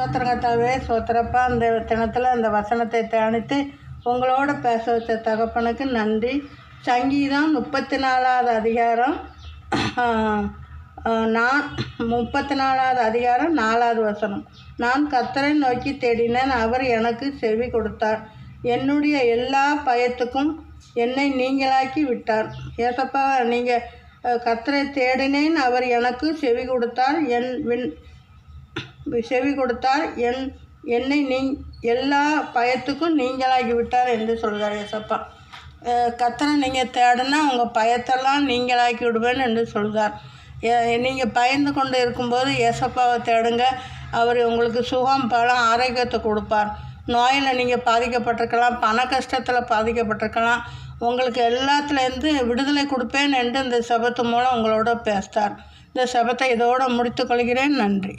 சோத்திரங்கத்தாவே சோத்திரப்பா அந்த தினத்தில் அந்த வசனத்தை தியானித்து உங்களோட பேச வச்ச தகப்பனுக்கு நன்றி. சங்கீதம் முப்பத்தி நாலாவது அதிகாரம் நான் முப்பத்தி நாலாவது அதிகாரம் நாலாவது வசனம். நான் கத்தரை நோக்கி தேடினேன் அவர் எனக்கு செவி கொடுத்தார். என்னுடைய எல்லா பயத்துக்கும் என்னை நீங்களாக்கி விட்டார். ஏசப்பா நீங்கள் கத்தரை தேடினேன் அவர் எனக்கு செவி கொடுத்தார். என் வின் செவி கொடுத்தார் என் என்னை நீ எல்லா பயத்துக்கும் நீங்களாகி விட்டார் என்று சொல்கிறார் ஏசப்பா கத்தனை நீங்கள் தேடினா உங்கள் பயத்தெல்லாம் நீங்களாக்கி விடுவேன் என்று சொல்கிறார். நீங்கள் பயந்து கொண்டு இருக்கும்போது ஏசப்பாவை தேடுங்க. அவர் உங்களுக்கு சுகம் பலம் ஆரோக்கியத்தை கொடுப்பார். நோயில் நீங்கள் பாதிக்கப்பட்டிருக்கலாம் பண கஷ்டத்தில் பாதிக்கப்பட்டிருக்கலாம். உங்களுக்கு எல்லாத்துலேருந்து விடுதலை கொடுப்பேன் என்று இந்த சபத்து மூலம் உங்களோட பேசுகிறார் இந்த சபத்தை இதோடு முடித்துக்கொள்கிறேன் நன்றி.